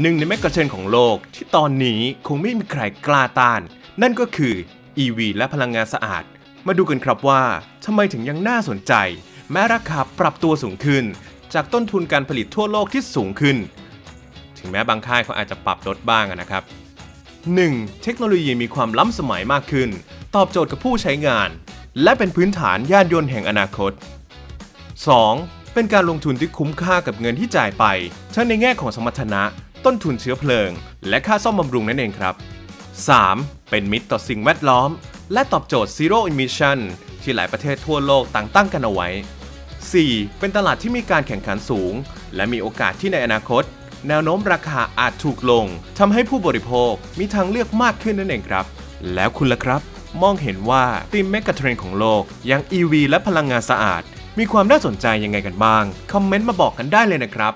หนึ่งในแมกกาเทรนของโลกที่ตอนนี้คงไม่มีใครกล้าต้าน นั่นก็คือ EV และพลังงานสะอาด มาดูกันครับว่าทำไมถึงยังน่าสนใจ แม้ราคาปรับตัวสูงขึ้น จากต้นทุนการผลิตทั่วโลกที่สูงขึ้น ถึงแม้บางค่ายเขาอาจจะปรับลดบ้างนะครับ 1. เทคโนโลยีมีความล้ำสมัยมากขึ้น ตอบโจทย์กับผู้ใช้งาน และเป็นพื้นฐานยานยนต์แห่งอนาคต 2. เป็นการลงทุนที่คุ้มค่ากับเงินที่จ่ายไปทั้งในแง่ของสมรรถนะ ต้นทุนเชื้อเพลิง และค่าซ่อมบำรุงนั่นเองครับ 3. เป็นมิตรต่อสิ่งแวดล้อม และตอบโจทย์ Zero Emission ที่หลายประเทศทั่วโลกต่างตั้งกันเอาไว้ 4. เป็นตลาดที่มีการแข่งขันสูง และมีโอกาสที่ในอนาคต แนวโน้มราคาอาจถูกลงทำให้ผู้บริโภคมีทางเลือกมากขึ้นนั่นเองครับ แล้วคุณล่ะครับ มองเห็นว่าธีมเมกะเทรนของโลกอย่าง EV และพลังงานสะอาด มีความน่าสนใจยังไงกันบ้าง คอมเมนต์มาบอกกันได้เลยนะครับ